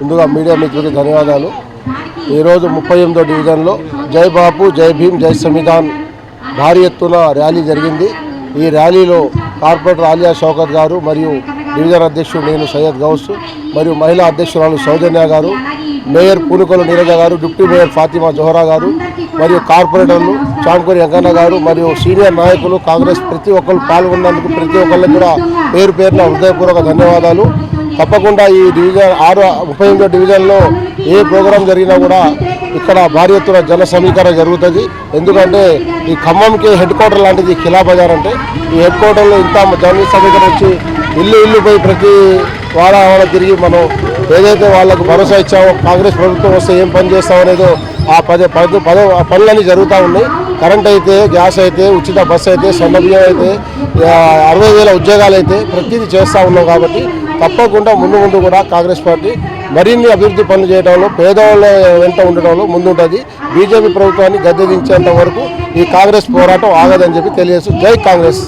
ముందుగా మీడియా మిత్రులకి ధన్యవాదాలు. ఈరోజు ముప్పై ఎనిమిదో డివిజన్లో జై బాపు జై భీమ్ జై సంవిధాన్ భారీ ఎత్తున ర్యాలీ జరిగింది. ఈ ర్యాలీలో కార్పొరేటర్ ఆలియా షౌకత్ గారు మరియు డివిజన్ అధ్యక్షుడు నేను సయ్యద్ గౌస్ మరియు మహిళా అధ్యక్షురాలు సౌజన్య గారు మేయర్ పూనుకొల నీరజ గారు డిప్యూటీ మేయర్ ఫాతిమా జోహరా గారు మరియు కార్పొరేటర్లు చాంకూరి వెంకన్న గారు మరియు సీనియర్ నాయకులు కాంగ్రెస్ ప్రతి ఒక్కరు పాల్గొన్నందుకు ప్రతి ఒక్కరికి కూడా పేరు పేరున హృదయపూర్వక ధన్యవాదాలు. తప్పకుండా ఈ డివిజన్ ఆరు ముప్పై ఎనిమిదో డివిజన్లో ఏ ప్రోగ్రాం జరిగినా కూడా ఇక్కడ భారీ ఎత్తున జన సమీకరణ జరుగుతుంది. ఎందుకంటే ఈ ఖమ్మంకి హెడ్ క్వార్టర్ లాంటిది ఖిలా బజార్ అంటే ఈ హెడ్ క్వార్టర్లో ఇంత జన సమీకరణ వచ్చి ఇల్లు ఇల్లు పోయి ప్రతి వాడ వాడ తిరిగి మనం ఏదైతే వాళ్ళకు భరోసా ఇచ్చామో కాంగ్రెస్ ప్రభుత్వం వస్తే ఏం పని చేస్తామనేదో ఆ పదే పదే పదే ఆ పనులన్నీ జరుగుతూ ఉన్నాయి. కరెంట్ అయితే గ్యాస్ అయితే ఉచిత బస్సు అయితే సన్న బియ్యం అయితే అరవై వేల ఉద్యోగాలు అయితే ప్రతిదీ చేస్తూ ఉన్నాం కాబట్టి తప్పకుండా ముందు ముందు కూడా కాంగ్రెస్ పార్టీ మరిన్ని అభివృద్ధి పనులు చేయడంలో పేదవాళ్ళ వెంట ఉండడంలో ముందుంటుంది. బీజేపీ ప్రభుత్వాన్ని గద్దె దించేంత వరకు ఈ కాంగ్రెస్ పోరాటం ఆగదని చెప్పి తెలియజేస్తూ జై కాంగ్రెస్.